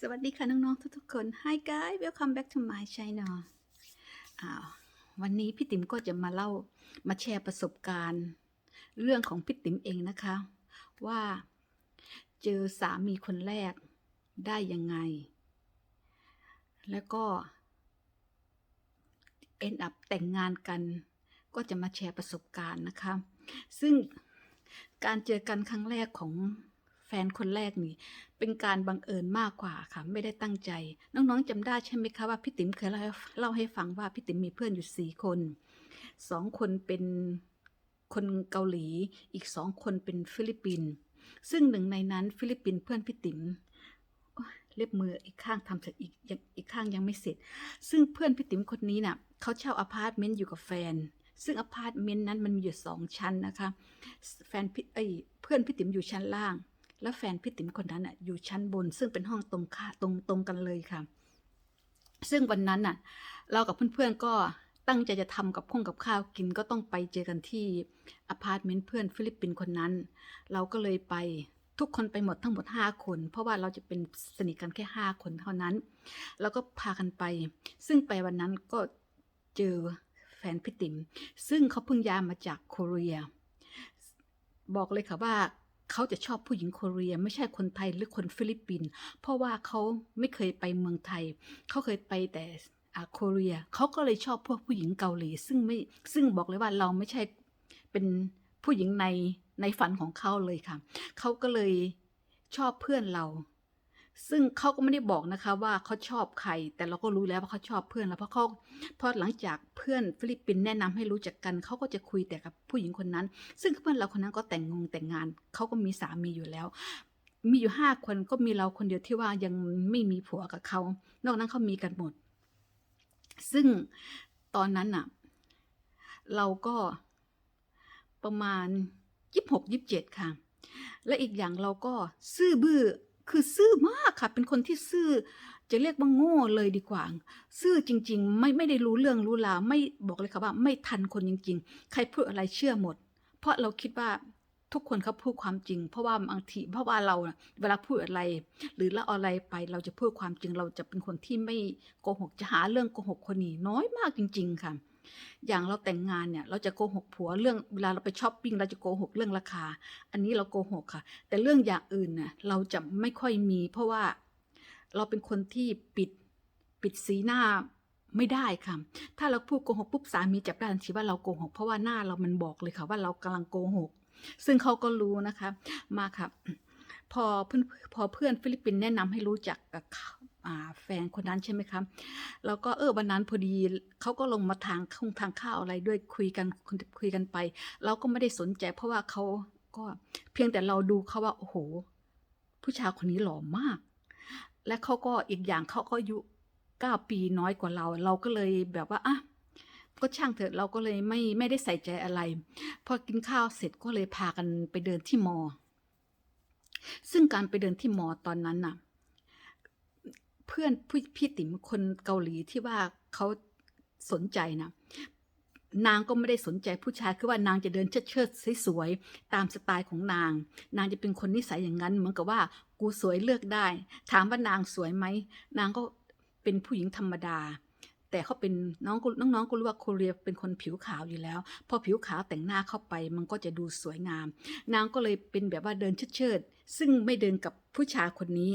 สวัสดีค่ะน้อง ๆ ทุกๆคน Hi guys welcome back to my channel อ้าววันนี้พี่ติ๋มก็จะมาเล่ามาแชร์ประสบการณ์ เรื่องของพี่ติ๋มเองนะคะ ว่าเจอสามีคนแรกได้ยังไง แล้วก็ end up แต่งงานกัน ก็จะมาแชร์ประสบการณ์นะคะ ซึ่งการเจอกันครั้งแรกของ นคนแรกนี่เป็นการบังเอิญมากกว่าค่ะ ไม่ได้ตั้งใจ น้องๆจำได้ใช่ไหมคะว่าพี่ติ๋มเคยเล่าให้เล่าให้ฟังว่าพี่ติ๋มมีเพื่อนอยู่สี่คนสองคนเป็นคนเกาหลี อีกสองคนเป็นฟิลิปปินส์ซึ่งหนึ่งในนั้นฟิลิปปินส์เพื่อนพี่ติ๋มเล็บมืออีกข้างทำเสร็จอีกอีกข้างยังไม่เสร็จ ซึ่งเพื่อนพี่ติ๋มคนนี้น่ะเขาเช่าอพาร์ตเมนต์อยู่กับแฟน ซึ่งอพาร์ตเมนต์นั้นมันมีอยู่สองชั้นนะคะ แฟนพี่เอ้ยเพื่อนพี่ติ๋มอยู่ชั้นล่าง แล้วแฟนพี่ติ๋มคนนั้นอะอยู่ชั้นบน ซึ่งเป็นห้องตรงค่าตรงตรงกันเลยค่ะ ซึ่งวันนั้นน่ะ เรากับเพื่อนๆก็ตั้งใจจะทำกับข้องกับข้าวกินก็ต้องไปเจอกันที่อพาร์ตเมนต์เพื่อนฟิลิปปินส์คนนั้น เราก็เลยไปทุกคนไปหมดทั้งหมด 5 คน เพราะว่าเราจะเป็นสนิทกันแค่ 5 คนเท่านั้น แล้วก็พากันไป ซึ่งไปวันนั้นก็เจอแฟนพี่ติ๋มซึ่งเขาเพิ่งย้ายมาจากโคเรีย บอกเลยค่ะว่า เขาจะชอบผู้หญิงโคเรียไม่ใช่คนไทยหรือคนฟิลิปปินส์เพราะว่าเขาไม่เคยไปเมืองไทย เขาเคยไปแต่อาโคเรียเขาก็เลยชอบพวกผู้หญิงเกาหลี ซึ่งไม่ซึ่งบอกเลยว่าเราไม่ใช่เป็นผู้หญิงในในฝันของเขาเลยค่ะ เขาก็เลยชอบเพื่อนเรา ซึ่งเขาก็ไม่ได้บอกนะคะว่าเขาชอบใคร แต่เราก็รู้แล้วว่าเขาชอบเพื่อนแล้วเพราะเขาพราะหลังจากเพื่อนฟิลิปปินส์แนะนำให้รู้จักกันเขาก็จะคุยแต่กับผู้หญิงคนนั้น ซึ่งเพื่อนเราคนนั้นก็แต่งงงแต่งงานเขาก็มีสามีอยู่แล้ว มีอยู่ห้าคนก็มีเราคนเดียวที่ว่ายังไม่มีผัวกับเขา นอกนั้นเขามีกันหมด ซึ่งตอนนั้นน่ะ เราก็ประมาณยี่สิบหกยี่เจ็ดค่ะ และอีกอย่างเราก็ซื่อบื้อ คือซื่อมากค่ะ เป็นคนที่ซื่อ จะเรียกว่าโง่เลยดีกว่า ซื่อจริง ๆ ไม่ไม่ได้รู้เรื่องรู้ราวไม่บอกเลยค่ะว่า ไม่ทันคนจริง ๆ ใครพูดอะไรเชื่อหมด เพราะเราคิดว่าทุกคนเขาพูดความจริง เพราะว่าบางทีเพราะว่าเราน่ะเวลาพูดอะไร หรือละอะไรไปเราจะพูดความจริง เราจะเป็นคนที่ไม่โกหกจะหาเรื่องโกหกคนนี้น้อยมากจริง ๆ ค่ะ อย่างเราแต่งงานเนี่ยเราจะโกหกผัวเรื่องเวลาเราไปช้อปปิ้งเราจะโกหกเรื่องราคา อันนี้เราโกหกค่ะ แต่เรื่องอย่างอื่นน่ะเราจะไม่ค่อยมีเพราะว่าเราเป็นคนที่ปิดปิดสีหน้าไม่ได้ค่ะ ถ้าเราพูดโกหกปุ๊บสามีจับได้ทันทีว่าเราโกหก เพราะว่าหน้าเรามันบอกเลยค่ะว่าเรากำลังโกหก ซึ่งเขาก็รู้นะคะ มาค่ะ พอเพื่อนพอเพื่อนฟิลิปปินส์แนะนำให้รู้จักกับเขา แฟนคนนั้นใช่ไหมคะแล้วก็เออวันนั้นพอดีเขาก็ลงมาทางคงทางข้าวอะไรด้วยคุยกันคุยกันไป เราก็ไม่ได้สนใจ เพราะว่าเขาก็เพียงแต่เราดูเขาว่าโอ้โห ผู้ชายคนนี้หล่อมาก และเขาก็อีกอย่างเขาก็อายุเก้าปีน้อยกว่าเรา เราก็เลยแบบว่าอะก็ช่างเถอะเราก็เลยไม่ไม่ได้ใส่ใจอะไร พอกินข้าวเสร็จก็เลยพากันไปเดินที่มอ ซึ่งการไปเดินที่มอตอนนั้นน่ะ เพื่อนพี่พี่ติ๋มคนเกาหลีที่ว่าเขาสนใจนะนางก็ไม่ได้สนใจผู้ชายคือว่านางจะเดินเชิดเชิดสวยๆตามสไตล์ของนาง นางจะเป็นคนนิสัยอย่างนั้น เหมือนกับว่ากูสวยเลือกได้ ถามว่านางสวยไหมนางก็เป็นผู้หญิงธรรมดา แต่เขาเป็นน้องน้องๆก็รู้ว่าโคเรียเป็นคนผิวขาวอยู่แล้ว พอผิวขาวแต่งหน้าเข้าไปมันก็จะดูสวยงาม นางก็เลยเป็นแบบว่าเดินเชิดๆซึ่งไม่เดินกับผู้ชายคนนี้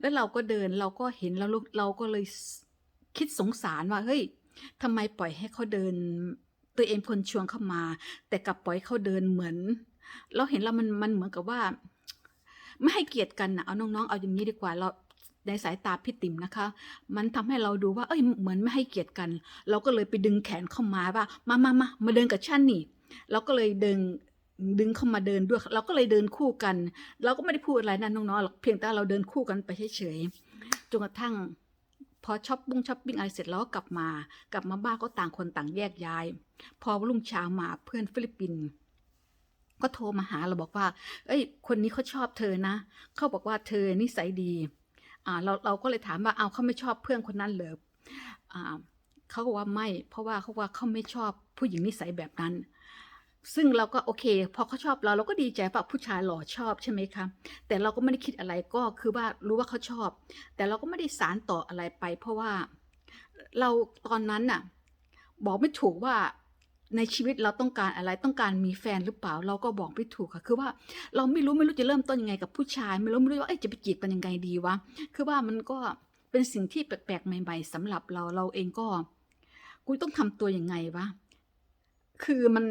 แล้วเราก็เดินเราก็เห็นแล้วเราก็เลยคิดสงสารว่าเฮ้ยทำไมปล่อยให้เขาเดิน ตัวเองคนชวนเข้ามา แต่กลับปล่อยเขาเดินเหมือน เราเห็นแล้วมันมันเหมือนกับว่า ไม่ให้เกียรติกันนะเอาน้องๆ เอาอย่างนี้ดีกว่าเราในสายตาพี่ติ๋มนะคะ มันทำให้เราดูว่า เอ้ย เหมือนไม่ให้เกียรติกัน เราก็เลยไปดึงแขนเข้ามาว่า มามามามาเดินกับฉันนี่ เราก็เลยดึง ดึงเข้ามาเดินด้วย เราก็เลยเดินคู่กัน เราก็ไม่ได้พูดอะไรนะน้องๆหรอกเพียงแต่เราเดินคู่กันไปเฉยๆจนกระทั่งพอช้อปปุ้งช้อปปิ้งอะไรเสร็จแล้วก็กลับมา กลับมาบ้านก็ต่างคนต่างแยกย้าย พอรุ่งเช้ามาเพื่อนฟิลิปปินส์ก็โทรมาหาเราบอกว่า เอ้ย คนนี้เขาชอบเธอนะ เขาบอกว่าเธอนิสัยดี อ่า เราเราก็เลยถามว่า เอาเขาไม่ชอบเพื่อนคนนั้นเหรออ่าเขาก็ว่าไม่ เพราะว่าเขาว่าเขาไม่ชอบผู้หญิงนิสัยแบบนั้น ซึ่งเราก็โอเค พอเขาชอบเราเราก็ดีใจว่าผู้ชายหล่อชอบใช่ไหมคะแต่เราก็ไม่ได้คิดอะไรก็คือว่ารู้ว่าเขาชอบ แต่เราก็ไม่ได้สารต่ออะไรไป เพราะว่าเราตอนนั้นน่ะ บอกไม่ถูกว่าในชีวิตเราต้องการอะไรต้องการมีแฟนหรือเปล่า เราก็บอกไม่ถูกค่ะ คือว่าเราไม่รู้ไม่รู้จะเริ่มต้นยังไงกับผู้ชาย ไม่รู้ไม่รู้ว่าเอ้ยจะไปจีบมันยังไงดีวะคือว่ามันก็เป็นสิ่งที่แปลกๆใหม่ ๆสำหรับเราเราเองก็กูต้องทำตัวยังไงวะคือมัน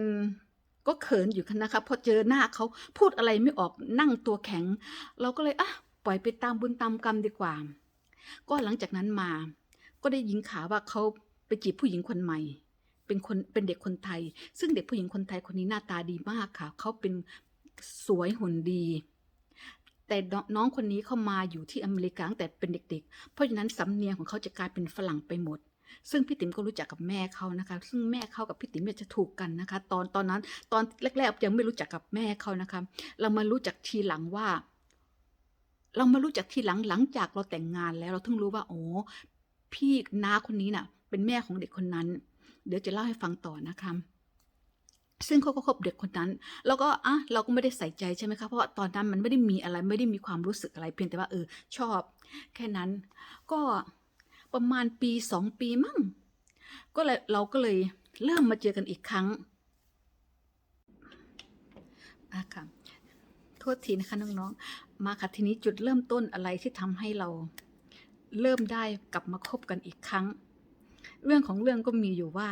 ก็เขินอยู่นะคะพอเจอหน้าเขาพูดอะไรไม่ออกนั่งตัวแข็ง เราก็เลยอะปล่อยไปตามบุญตามกรรมดีกว่า ก็หลังจากนั้นมา ก็ได้ยินข่าวว่าเขาไปจีบผู้หญิงคนใหม่ เป็นคนเป็นเด็กคนไทย ซึ่งเด็กผู้หญิงคนไทยคนนี้หน้าตาดีมากค่ะเขาเป็นสวยหุ่นดี แต่น้องคนนี้เข้ามาอยู่ที่อเมริกาตั้งแต่เป็นเด็ก ๆ เพราะฉะนั้นสำเนียงของเขาจะกลายเป็นฝรั่งไปหมด ซึ่งพี่ติ๋มก็รู้จักกับแม่เขานะคะ ซึ่งแม่เขากับพี่ติ๋มจะถูกกันนะคะ ตอนตอนนั้นตอนแรกๆยังไม่รู้จักกับแม่เขานะคะ เรามารู้จักทีหลังว่า เรามารู้จักทีหลังหลังจากเราแต่งงานแล้วเราถึงรู้ว่าโอ้พี่น้าคนนี้น่ะ เป็นแม่ของเด็กคนนั้น เดี๋ยวจะเล่าให้ฟังต่อนะคะซึ่งเขาก็คบเด็กคนนั้น แล้วก็อะเราก็ไม่ได้ใส่ใจใช่ไหมคะ เพราะตอนนั้นมันไม่ได้มีอะไรไม่ได้มีความรู้สึกอะไรเพียงแต่ว่าเออชอบ แค่นั้นก็ ประมาณปีสองปีมั้งก็เลยเราก็เลยเริ่มมาเจอกันอีกครั้งอะค่ะโทษทีนะคะน้องๆ มาค่ะทีนี้จุดเริ่มต้นอะไรที่ทำให้เราเริ่มได้กลับมาคบกันอีกครั้ง เรื่องของเรื่องก็มีอยู่ว่า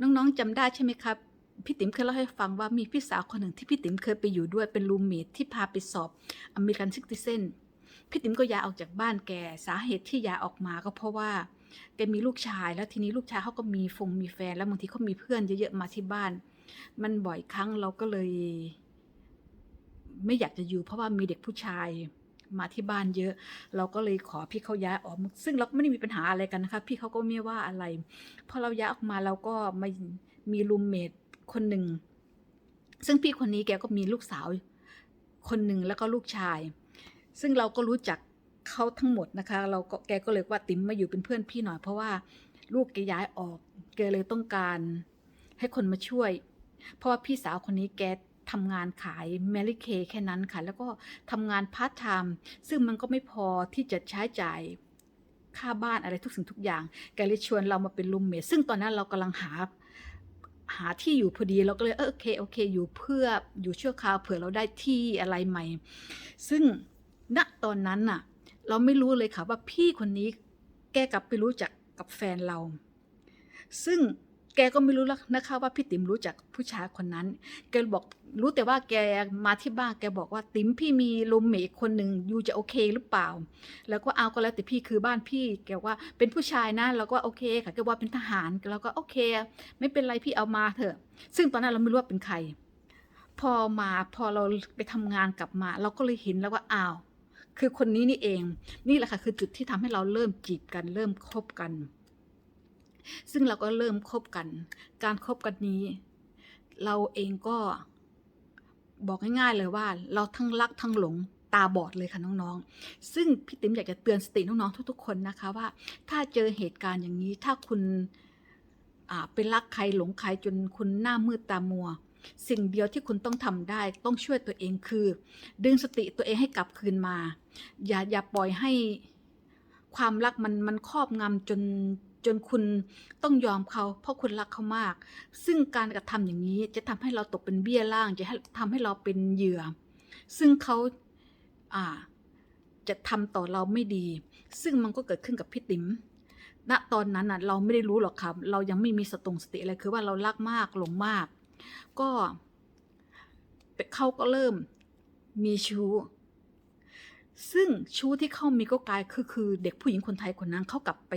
น้องๆจำได้ใช่ไหมครับพี่ติ๋มเคยเล่าให้ฟังว่ามีพี่สาวคนหนึ่งที่พี่ติ๋มเคยไปอยู่ด้วยเป็นรูมเมทที่พาไปสอบอเมริกันซิติเซน พี่ติ๋มก็ย้ายออกจากบ้านแกสาเหตุที่ย้ายออกมาก็เพราะว่าแกมีลูกชายแล้วทีนี้ลูกชายเขาก็มีฟงมีแฟนแล้วบางทีเขามีเพื่อนเยอะๆมาที่บ้าน มันบ่อยครั้งเราก็เลย ไม่อยากจะอยู่ เพราะว่ามีเด็กผู้ชายมาที่บ้านเยอะ เราก็เลยขอพี่เขาย้ายออก ซึ่งเราก็ไม่ได้มีปัญหาอะไรกันนะคะ พี่เขาก็ไม่ว่าอะไร พอเราย้ายออกมาเราก็มามีรูมเมทคนหนึ่ง ซึ่งพี่คนนี้แกก็มีลูกสาว คนหนึ่งแล้วก็ลูกชาย ซึ่งเราก็รู้จักเขาทั้งหมดนะคะ เราก็แกก็เลยว่าติ๋มมาอยู่เป็นเพื่อนพี่หน่อยเพราะว่าลูกแกย้ายออกแกเลยต้องการให้คนมาช่วย เพราะว่าพี่สาวคนนี้แกทำงานขายแมรี่เคแค่นั้นค่ะ แล้วก็ทำงานพาร์ทไทม์ซึ่งมันก็ไม่พอที่จะใช้จ่ายค่าบ้านอะไรทุกสิ่งทุกอย่าง แกเลยชวนเรามาเป็นรูมเมทซึ่งตอนนั้นเรากำลังหาหาที่อยู่พอดีเราก็เลยเออโอเคโอเค อยู่เพื่ออยู่ชั่วคราวเผื่อเราได้ที่อะไรใหม่ ซึ่ง ณตอนนั้นน่ะ เราไม่รู้เลยค่ะว่าพี่คนนี้แกกลับไปรู้จักกับแฟนเรา ซึ่งแกก็ไม่รู้แล้วนะคะว่าพี่ติ๋มรู้จักผู้ชายคนนั้น แกบอกรู้แต่ว่าแกมาที่บ้านแกบอกว่าติ๋มพี่มีรูมเมทคนหนึ่งยูจะโอเคหรือเปล่า แล้วก็เอาก็แล้วแต่พี่คือบ้านพี่แกว่าเป็นผู้ชายนะเราก็โอเคค่ะแกว่าเป็นทหารเราก็โอเค ไม่เป็นไรพี่เอามาเถอะ ซึ่งตอนนั้นเราไม่รู้ว่าเป็นใคร พอมาพอเราไปทำงานกลับมา เราก็เลยเห็นแล้วว่าอ้าว คือคนนี้นี่เอง นี่แหละค่ะคือจุดที่ทำให้เราเริ่มจีบกันเริ่มคบกัน ซึ่งเราก็เริ่มคบกัน การคบกันนี้ เราเองก็บอกง่ายๆเลยว่า เราทั้งรักทั้งหลงตาบอดเลยค่ะน้องๆ ซึ่งพี่ติ๋มอยากจะเตือนสติน้องๆทุกๆคนนะคะว่า ถ้าเจอเหตุการณ์อย่างนี้ถ้าคุณไปรักใครหลงใครจนคุณหน้ามืดตามัว สิ่งเดียวที่คุณต้องทำได้ต้องช่วยตัวเองคือ ดึงสติตัวเองให้กลับคืนมา อย่าอย่าปล่อยให้ความรักมันมันครอบงำจนจนคุณต้องยอมเขาเพราะคุณรักเขามาก ซึ่งการกระทำอย่างนี้จะทำให้เราตกเป็นเบี้ยล่าง จะให้ทำให้เราเป็นเหยื่อ ซึ่งเขาอ่าจะทำต่อเราไม่ดี ซึ่งมันก็เกิดขึ้นกับพี่ติ๋มณตอนนั้นน่ะเราไม่ได้รู้หรอกครับเรายังไม่มีสตงสติอะไรคือว่าเรารักมากหลงมาก ก็เขาก็เริ่มมีชู้ ซึ่งชู้ที่เขามีก็กลายคือคือเด็กผู้หญิงคนไทยคนนั้นเขากลับไป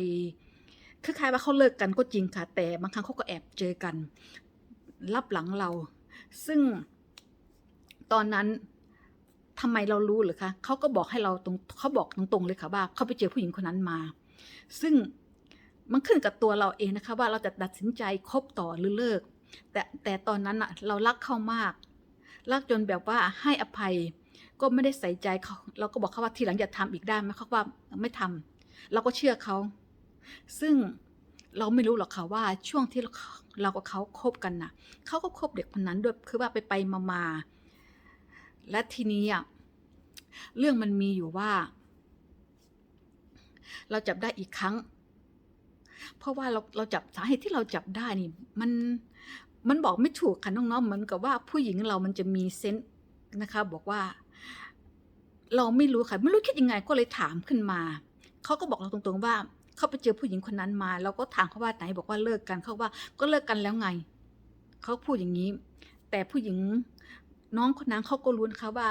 คล้ายๆว่าเขาเลิกกันก็จริงค่ะ แต่บางครั้งเขาก็แอบเจอกันรับหลังเรา ซึ่งตอนนั้นทำไมเรารู้หรือคะเขาก็บอกให้เราตรงเขาบอกตรงๆเลยค่ะว่าเขาไปเจอผู้หญิงคนนั้นมา ซึ่งมันขึ้นกับตัวเราเองนะคะ ว่าเราจะตัดสินใจคบต่อหรือเลิก แต่แต่ตอนนั้นอะเรารักเขามาก รักจนแบบว่าให้อภัย ก็ไม่ได้ใส่ใจเขาเราก็บอกเขาว่าทีหลังอย่าทำอีกได้ไหมเขาว่าไม่ทำเราก็เชื่อเขา ซึ่งเราไม่รู้หรอกค่ะว่าช่วงที่เรากับเขาคบกันน่ะเขาก็คบเด็กคนนั้นด้วยคือว่าไปไปมามาและทีนี้อะเรื่องมันมีอยู่ว่า เราจับได้อีกครั้ง เพราะว่าเราเราจับสาเหตุที่เราจับได้นี่ มันมันบอกไม่ถูกค่ะน้องๆเหมือนกับว่าผู้หญิงเรามันจะมีเซนส์นะคะ บอกว่า เราไม่รู้ค่ะไม่รู้คิดยังไงก็เลยถามขึ้นมาเขาก็บอกเราตรงๆว่าเขาไปเจอผู้หญิงคนนั้นมา เราก็ถามเขาว่าไหนบอกว่าเลิกกันเขาว่าก็เลิกกันแล้วไงเขาพูดอย่างนี้ แต่ผู้หญิงน้องคนนั้นเขาก็รู้นะคะว่า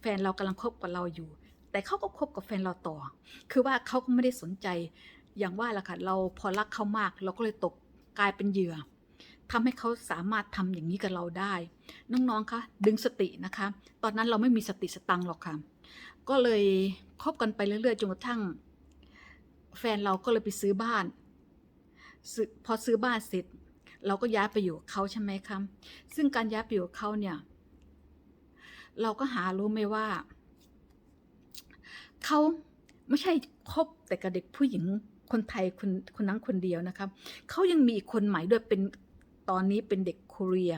แฟนเรากำลังคบกับเราอยู่ แต่เขาก็คบกับแฟนเราต่อ คือว่าเขาก็ไม่ได้สนใจอย่างว่าละค่ะเราพอรักเขามาก เราก็เลยตกกลายเป็นเหยื่อทำให้เขาสามารถทำอย่างนี้กับเราได้ น้องๆคะดึงสตินะคะ ตอนนั้นเราไม่มีสติสตังหรอกค่ะ ก็เลยคบกันไปเรื่อยๆจนกระทั่ง แฟนเราก็เลยไปซื้อบ้านพอซื้อบ้านเสร็จ เราก็ย้ายไปอยู่เขาใช่ไหมคะซึ่งการย้ายไปอยู่เขาเนี่ย เราก็หารู้ไหมว่าเขาไม่ใช่คบแต่กับเด็กผู้หญิงคนไทยคนคนนั้นคนเดียวนะคะเขายังมีอีกคนใหม่ด้วยเป็นตอนนี้เป็นเด็กโคเรีย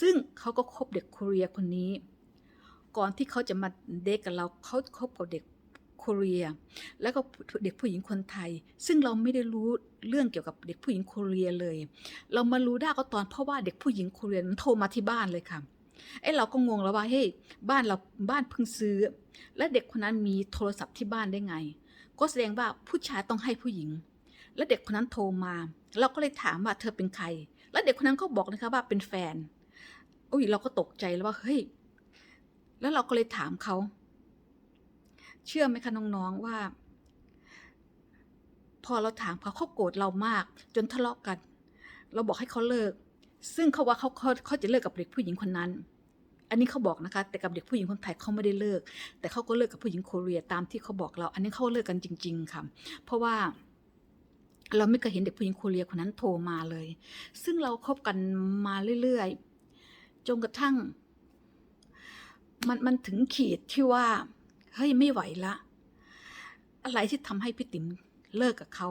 ซึ่งเขาก็คบเด็กโคเรียคนนี้ ก่อนที่เขาจะมาเด็กกับเราเขาคบกับเด็กโคเรีย แล้วก็เด็กผู้หญิงคนไทย ซึ่งเราไม่ได้รู้เรื่องเกี่ยวกับเด็กผู้หญิงโคเรียเลย เรามารู้ได้ก็ตอนเพราะว่าเด็กผู้หญิงโคเรียมันโทรมาที่บ้านเลยค่ะไอ้เราก็งงแล้วว่าเฮ้ยบ้านเราบ้านเพิ่งซื้อ และเด็กคนนั้นมีโทรศัพท์ที่บ้านได้ไง ก็แสดงว่าผู้ชายต้องให้ผู้หญิง และเด็กคนนั้นโทรมา เราก็เลยถามว่าเธอเป็นใคร แล้วเด็กคนนั้นก็บอกนะคะว่าเป็นแฟนอุ้ยเราก็ตกใจแล้วว่าเฮ้ย แล้วเราก็เลยถามเขา เชื่อไหมคะน้องๆว่า พอเราถามเขาเขาโกรธเรามาก จนทะเลาะกัน เราบอกให้เขาเลิก ซึ่งเขาว่าเขาเขาเขาจะเลิกกับเด็กผู้หญิงคนนั้น อันนี้เขาบอกนะคะ แต่กับเด็กผู้หญิงคนไทยเขาไม่ได้เลิก แต่เขาก็เลิกกับผู้หญิงโคเรียตามที่เขาบอกเรา อันนี้เขาเลิกกันจริง ๆค่ะ เพราะว่าเราไม่เคยเห็นเด็กผู้หญิงโคเรียคนนั้นโทรมาเลย ซึ่งเราคบกันมาเรื่อยๆ จนกระทั่ง มันมันถึงขีดที่ว่า เฮ้ยไม่ไหวละ อะไรที่ทำให้พี่ติ๋มเลิกกับเขา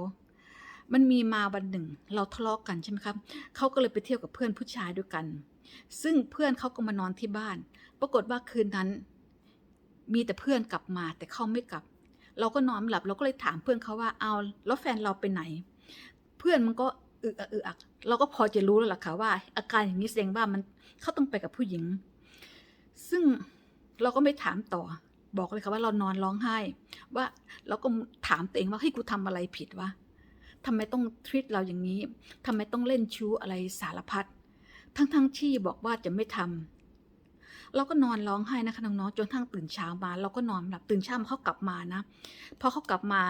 มันมีมาวันหนึ่ง เราทะเลาะกกันใช่ไหมครับเขาก็เลยไปเที่ยวกับเพื่อนผู้ชายด้วยกัน ซึ่งเพื่อนเขาก็มานอนที่บ้าน ปรากฏว่าคืนนั้น มีแต่เพื่อนกลับมาแต่เขาไม่กลับ เราก็นอนหลับ เราก็เลยถามเพื่อนเขาว่าเอาแล้วแฟนเราไปไหน เพื่อนมันก็อึอักอึกอัก เราก็พอจะรู้แล้วล่ะค่ะว่า อาการอย่างนี้แสดงว่ามันเขาต้องไปกับผู้หญิง ซึ่ง เราก็ไม่ถามต่อ บอกเลยค่ะว่าเรานอนร้องไห้ ว่าเราก็ถามตัวเองว่าเฮ้ยกูทำอะไรผิดวะทำไมต้องทรีตเราอย่างนี้ทำไมต้องเล่นชู้อะไรสารพัดทั้งๆที่บอกว่าจะไม่ทำเราก็นอนร้องไห้นะคะน้องๆจนทั้งตื่นเช้ามา เราก็นอนหลับตื่นเช้ามาเขากลับมานะพอเขากลับมา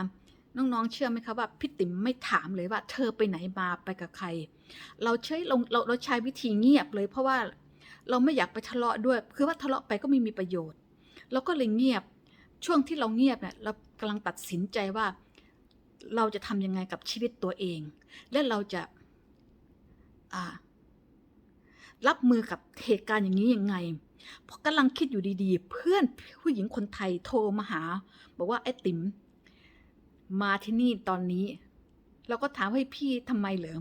น้องๆ เชื่อไหมคะว่าพี่ติ๋มไม่ถามเลยว่า เธอไปไหนมาไปกับใคร เราใช้เราเราใช้วิธีเงียบเลย เพราะว่า เราไม่อยากไปทะเลาะด้วย คือว่าทะเลาะไปก็ไม่มีประโยชน์ เราก็เลยเงียบ ช่วงที่เราเงียบเนี่ยเรากำลังตัดสินใจว่า เราจะทำยังไงกับชีวิตตัวเอง และเราจะรับมือกับเหตุการณ์อย่างนี้ยังไงพราะกำลังคิดอยู่ดีๆ เพื่อนผู้หญิงคนไทยโทรมาหา บอกว่าไอ้ติ๋มมาที่นี่ตอนนี้ เราก็ถามให้พี่ทำไมเหรอ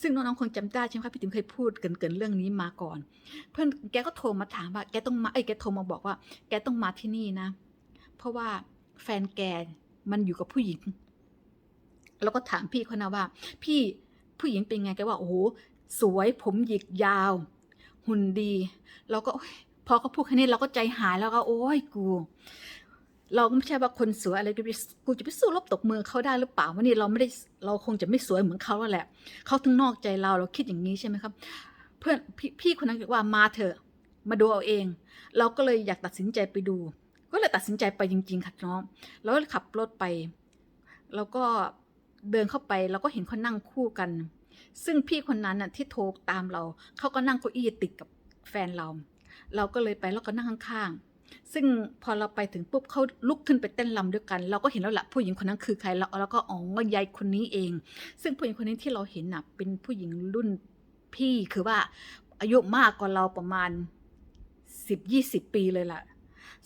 ซึ่งน้องๆคงจำได้ใช่ไหมคะพี่ติ๋มเคยพูดเกินๆเรื่องนี้มาก่อน เพื่อนแกก็โทรมาถามว่าแกต้องมาไอ้แกโทรมาบอกว่า แกต้องมาที่นี่นะ เพราะว่าแฟนแกมันอยู่กับผู้หญิง แล้วก็ถามพี่เขานะว่า พี่ผู้หญิงเป็นไงแกว่าโอ้โหสวยผมหยิกยาว หุ่นดีเราก็พอเขาพูดแค่นี้เราก็ใจหายแล้วก็โอ้ยกู เราก็ไม่ใช่ว่าคนสวยอะไรกูจะกูจะไปสู้รบตกมือเขาได้หรือเปล่าวันนี้เราไม่ได้เราคงจะไม่สวยเหมือนเขาแล้วแหละเขาถึงนอกใจเราเราคิดอย่างนี้ใช่ไหมครับ เพื่อนพพี่คนนั้นบอกว่ามาเถอะมาดูเอาเอง เราก็เลยอยากตัดสินใจไปดู ก็เลยตัดสินใจไปจริง ๆ ค่ะน้องแล้วก็ขับรถไป แล้วก็เดินเข้าไปเราก็เห็นเขานั่งคู่กัน ซึ่งพี่คนนั้นน่ะที่โทรตามเราเขาก็นั่งเก้าอี้ติดกับแฟนเรา เราก็เลยไปแล้วก็นั่งข้างๆ ซึ่งพอเราไปถึงปุ๊บเขาลุกขึ้นไปเต้นรำด้วยกัน เราก็เห็นแล้วละผู้หญิงคนนั้นคือใครแล้วแล้วก็อ๋อยายคนนี้เอง ซึ่งผู้หญิงคนนี้ที่เราเห็นน่ะเป็นผู้หญิงรุ่นพี่คือว่าอายุมากกว่าเราประมาณสิบยี่สิบปีเลยล่ะ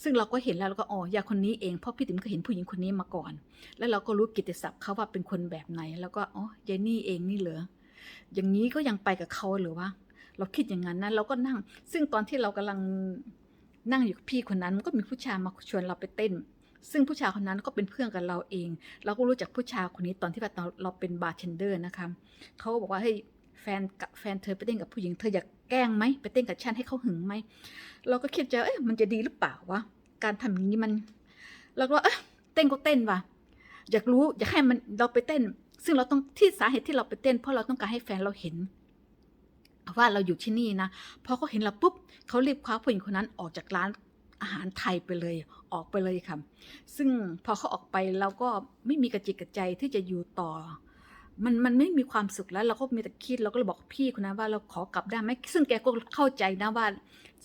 ซึ่งเราก็เห็นแล้วเราก็อ๋อยายคนนี้เองเพราะพี่ติ๋มเคยเห็นผู้หญิงคนนี้มาก่อน แล้วเราก็รู้กิตติศัพท์เขาว่าเป็นคนแบบไหน แล้วก็อ๋อยายนี่เองนี่เหรออย่างนี้ก็ยังไปกับเขาหรือวะเราคิดอย่างนั้นนะเราก็นั่ง ซึ่งตอนที่เรากำลัง นั่งอยู่กับพี่คนนั้นมันก็มีผู้ชายมาชวนเราไปเต้น ซึ่งผู้ชายคนนั้นก็เป็นเพื่อนกับเราเอง เราก็รู้จักผู้ชายคนนี้ตอนที่เราเราเป็นบาร์เทนเดอร์นะคะเขาก็บอกว่าเฮ้ยแฟนกับแฟนเธอไปเต้นกับผู้หญิงเธออยากแกล้งไหมไปเต้นกับฉันให้เขาหึงไหมเราก็คิดจะเอ๊ะมันจะดีหรือเปล่าวะการทำอย่างนี้มันเราก็เอ๊ะเต้นก็เต้นว่ะอยากรู้อยากให้มันเราไปเต้น ซึ่งเราต้องที่สาเหตุที่เราไปเต้น เพราะเราต้องการให้แฟนเราเห็น ว่าเราอยู่ที่นี่นะพอเขาเห็นเราปุ๊บเขารีบคว้าผู้หญิงคนนั้นออกจากร้านอาหารไทยไปเลยออกไปเลยค่ะ ซึ่งพอเขาออกไปเราก็ไม่มีกระจิกกระใจที่จะอยู่ต่อ มันมันไม่มีความสุขแล้วเราก็มีแต่คิดเราก็เลยบอกพี่คนนั้นว่าเราขอกลับได้ไหมซึ่งแกก็เข้าใจนะว่า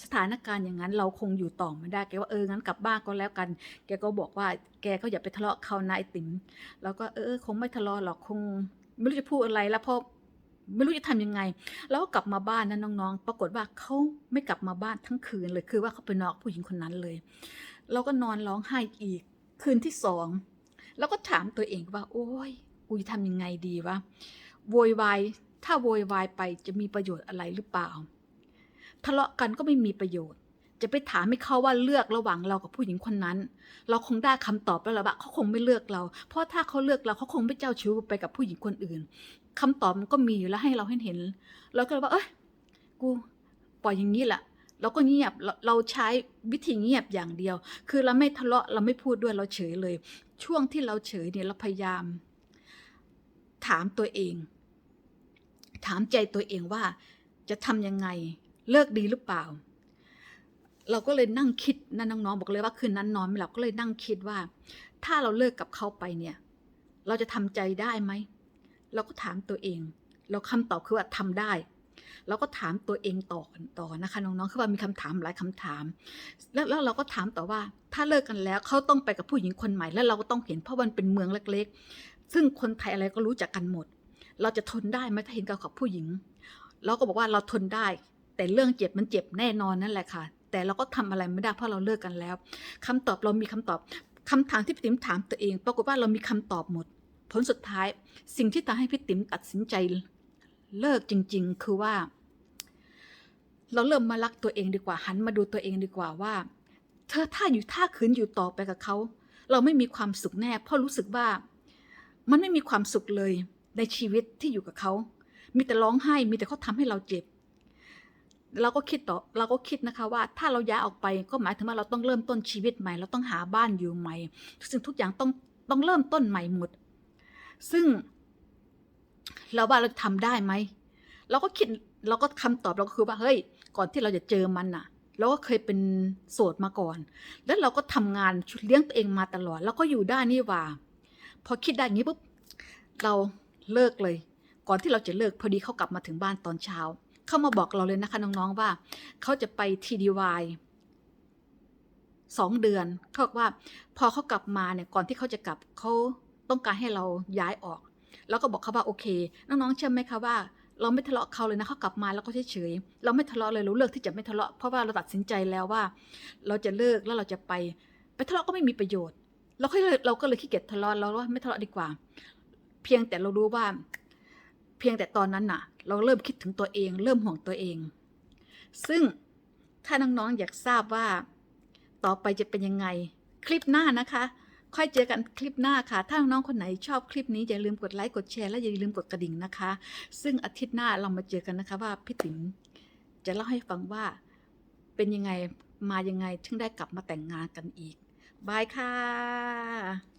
สถานการณ์อย่างนั้น เราคงอยู่ต่อไม่ได้แกว่าเอองั้นกลับบ้านก็แล้วกัน แกก็บอกว่าแกก็อย่าไปทะเลาะเขานายติ๋มแล้วก็เออคงไม่ทะเลาะหรอกคงไม่รู้จะพูดอะไรแล้วเพราะ ไม่รู้จะทำยังไง แล้วก็กลับมาบ้านนะน้องๆ ปรากฏว่าเขาไม่กลับมาบ้านทั้งคืนเลย คือว่าเขาไปนอกผู้หญิงคนนั้นเลย เราก็นอนร้องไห้อีกคืนที่สอง แล้วก็ถามตัวเองว่า โอ้ยกูจะทำยังไงดีวะ โวยวาย ถ้าโวยวายไปจะมีประโยชน์อะไรหรือเปล่า ทะเลาะกันก็ไม่มีประโยชน์ จะไปถามให้เขาว่าเลือกระหว่างเรากับผู้หญิงคนนั้น เราคงได้คำตอบแล้วละว่าเขาคงไม่เลือกเรา เพราะถ้าเขาเลือกเราเขาคงไม่เจ้าชู้ไปกับผู้หญิงคนอื่น คำตอบมันก็มีอยู่แล้วให้เราเห็นเห็นเราก็เลยว่าเอ้ยกูปล่อยอย่างนี้แหละเราก็เงียบเราเราใช้วิธีเงียบอย่างเดียว คือเราไม่ทะเลาะเราไม่พูดด้วยเราเฉยเลย ช่วงที่เราเฉยเนี่ยเราพยายาม ถามตัวเอง ถามใจตัวเองว่าจะทำยังไงเลิกดีหรือเปล่า เราก็เลยนั่งคิดนะน้องๆบอกเลยว่าคืนนั้นนอนไม่หลับก็เลยนั่งคิดว่า ถ้าเราเลิกกับเขาไปเนี่ย เราจะทำใจได้ไหม เราก็ถามตัวเอง เราคำตอบคือว่าทำได้ เราก็ถามตัวเองต่อต่อนะคะน้องๆคือว่ามีคำถามหลายคำถามแล้วแล้วเราก็ถามต่อว่า ถ้าเลิกกันแล้วเขาต้องไปกับผู้หญิงคนใหม่แล้วเราก็ต้องเห็นเพราะมันเป็นเมืองเล็ก ๆ ซึ่งคนไทยอะไรก็รู้จักกันหมด เราจะทนได้ไหมถ้าเห็นกับกับผู้หญิง เราก็บอกว่าเราทนได้ แต่เรื่องเจ็บมันเจ็บแน่นอนนั่นแหละค่ะ แต่เราก็ทำอะไรไม่ได้เพราะเราเลิกกันแล้วคำตอบเรามีคำตอบคำถามที่พี่ติ๋มถามตัวเอง ปรากฏว่าเรามีคำตอบหมด ผลสุดท้ายสิ่งที่ทำให้พี่ติ๋มตัดสินใจเลิกจริง ๆ คือว่า เราเริ่มมารักตัวเองดีกว่า หันมาดูตัวเองดีกว่าว่า เธอถ้าอยู่ถ้าขืนอยู่ต่อไปกับเขา เราไม่มีความสุขแน่ เพราะรู้สึกว่า มันไม่มีความสุขเลยในชีวิตที่อยู่กับเขา มีแต่ร้องไห้ มีแต่เขาทำให้เราเจ็บ เราก็คิดต่อ เราก็คิดนะคะว่า ถ้าเราย้ายออกไปก็หมายถึงว่าเราต้องเริ่มต้นชีวิตใหม่ เราต้องหาบ้านอยู่ใหม่ ทุกสิ่งทุกอย่างต้องต้องเริ่มต้นใหม่หมด ซึ่ง เราว่าเราทำได้ไหมเราก็คิดเราก็คำตอบเราก็คือว่าเฮ้ย ก่อนที่เราจะเจอมันน่ะ เราก็เคยเป็นโสดมาก่อน แล้วเราก็ทำงานเลี้ยงตัวเองมาตลอด แล้วก็อยู่ได้นี่ว่า พอคิดได้อย่างนี้ปุ๊บเราเลิกเลย ก่อนที่เราจะเลิกพอดีเขากลับมาถึงบ้านตอนเช้าเขามาบอกเราเลยนะคะน้องๆว่าเขาจะไปทีดีวายสองเดือนเขาบอกว่า พอเขากลับมาเนี่ยก่อนที่เขาจะกลับเขา ต้องการให้เราย้ายออก แล้วก็บอกเขาว่าโอเค น้องๆเชื่อไหมคะว่า เราไม่ทะเลาะเขาเลยนะเขากลับมาแล้วก็เฉยๆเราไม่ทะเลาะเลยเราเลือกที่จะไม่ทะเลาะเพราะว่าเราตัดสินใจแล้วว่า เราจะเลิกแล้วเราจะไป ไปทะเลาะก็ไม่มีประโยชน์ เราก็เลยเราก็เลยขี้เกียจทะเลาะเราว่าไม่ทะเลาะดีกว่า เพียงแต่เรารู้ว่า เพียงแต่ตอนนั้นน่ะ เราเริ่มคิดถึงตัวเอง เริ่มห่วงตัวเอง ซึ่งถ้าน้องๆอยากทราบว่า ต่อไปจะเป็นยังไง คลิปหน้านะคะ ค่อยเจอกันคลิปหน้าค่ะ ถ้าน้องคนไหนชอบคลิปนี้อย่าลืมกดไลค์กดแชร์และอย่าลืมกดกระดิ่งนะคะ ซึ่งอาทิตย์หน้าเรามาเจอกันนะคะว่าพี่ติ๋มจะเล่าให้ฟังว่าเป็นยังไงมายังไงถึงได้กลับมาแต่งงานกันอีกบายค่ะ